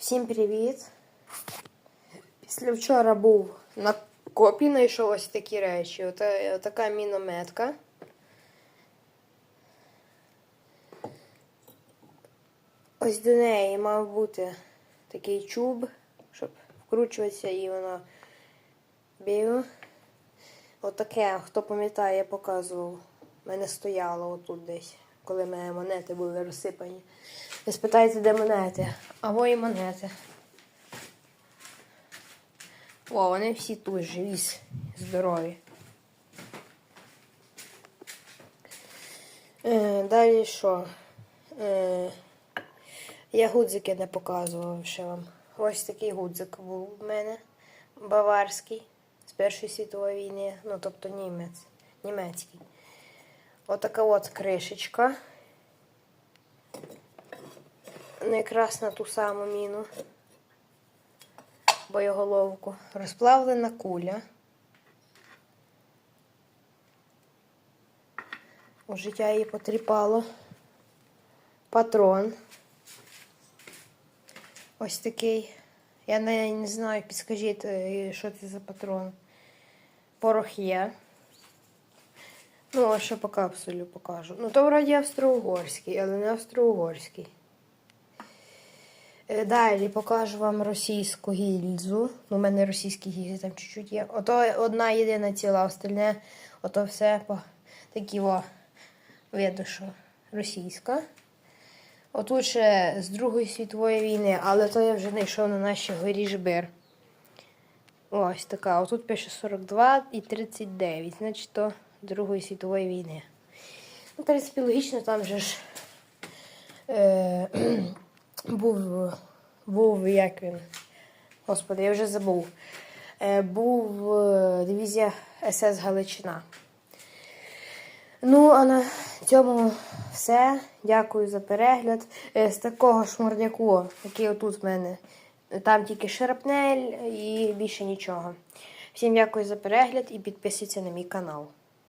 Всім привіт! Після вчора був на копі, знайшов ось такі речі. Ота, така мінометка. Ось до неї мав бути такий чуб, щоб вкручуватися і воно біло. Отаке, хто пам'ятає, я показував. У мене стояло отут десь, коли мене монети були розсипані. Ви спитаєте, де монети? А і монети. О, вони всі тут живі, здорові. Е, далі що? Е, я гудзики не показував ще вам. Ось такий гудзик був у мене. Баварський з Першої світової війни, ну тобто німець, німецький. Отака от кришечка. Ну, якраз на ту саму міну. Боєголовку. Розплавлена куля. У життя її потріпало. Патрон. Ось такий. Я не, не знаю, підскажіть, е, що це за патрон. Порох є. Ну, а ще по капсулю покажу. Ну, то вроді австро-угорський, але не австро-угорський. Е, Далі покажу вам російську гільзу. Ну, У мене російські гільзи там чуть-чуть є. Ото одна єдина ціла, остальне, ото все по такі о, видно, що російська. Отут ще з Другої світової війни, але то я вже знайшов на нашій горі Жбир. Ось така. Отут пише 42 і 39, значить то Другої світової війни. Ну, в принципі, логічно, там же ж е, був, був, як він, господи, я вже забув. Е, був е, дивізія СС Галичина. Ну, а на цьому все. Дякую за перегляд. Е, З такого шмурняку, який отут в мене, там тільки шрапнель і більше нічого. Всім дякую за перегляд і підписуйтесь на мій канал.